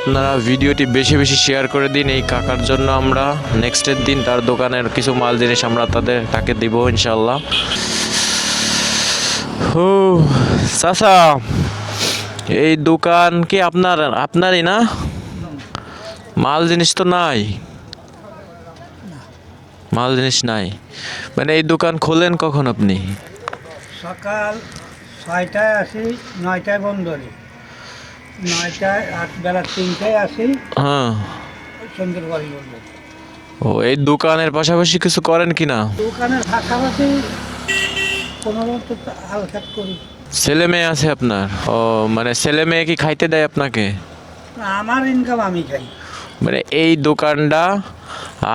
আপনারা ভিডিওটি বেশি বেশি শেয়ার করে দিন এই কাকার জন্য আমরা নেক্সটের দিন তার দোকানের কিছু মাল জিনিস আমরা তাদের তাকে দিব ইনশাল্লাহ হু, চাচা, এই দোকান কি আপনার, আপনারই না? মাল জিনিস তো নাই। মাল জিনিস নাই। মানে এই দোকান খোলেন কখন আপনি? সকাল ছয়টায় আসি, নয়টায় বন্ধ নয়টায় আট বেলা তিনটায় আসি। হ্যাঁ। ও এই দোকানের পাশাপাশি কিছু করেন কি না দোকানের পাশাপাশি কোনো মতো হালখাত করি। ছেলে মেয়ে আছে আপনার? ও মানে ছেলে মেয়ে কি খাইতে দেয় আপনাকে? আমার ইনকাম আমি খাই। মানে এই দোকানটা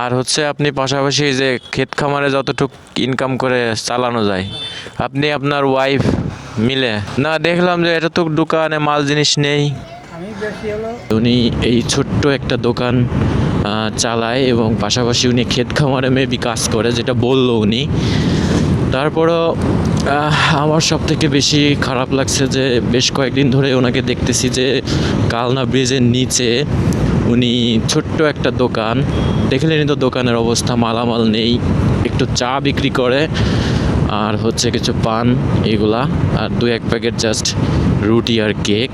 আর হচ্ছে আপনি পাশাপাশি যে ক্ষেত খামারে যতটুক ইনকাম করে চালানো যায় আপনি আপনার ওয়াইফ মিলে। না, দেখলাম যে এটা তো দোকানে মাল জিনিস নেই। উনি এই ছোট্ট একটা দোকান চালায় এবং পাশাপাশি উনি ক্ষেত খামারে মেবি কাজ করে, যেটা বলল উনি। তারপরও আমার সব থেকে বেশি খারাপ লাগছে যে বেশ কয়েকদিন ধরে ওনাকে দেখতেছি যে কালনা ব্রিজের নিচে উনি ছোট্ট একটা দোকান। দেখলেনই তো দোকানের অবস্থা, মালামাল নেই, একটু চা বিক্রি করে। আর হচ্ছে কিছু পান, এগুলা, আর দু এক প্যাকেট জাস্ট রুটি আর কেক।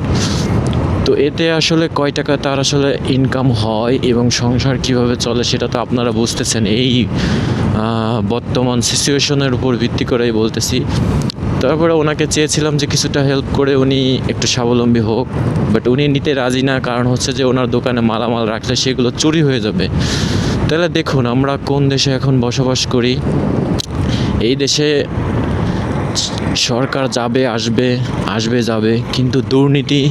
তো এতে আসলে কয় টাকা তার আসলে ইনকাম হয় এবং সংসার কীভাবে চলে সেটা তো আপনারা বুঝতেছেন। এই বর্তমান সিচুয়েশনের উপর ভিত্তি করেই বলতেছি। তারপরে ওনাকে চেয়েছিলাম যে কিছুটা হেল্প করে উনি একটু স্বাবলম্বী হোক বাট উনি নিতে রাজি না, কারণ হচ্ছে যে ওনার দোকানে মালামাল রাখলে সেগুলো চুরি হয়ে যাবে। তাহলে দেখুন আমরা কোন দেশে এখন বসবাস করি এই দেশে সরকার যাবে আসবে আসবে যাবে কিন্তু দুর্নীতি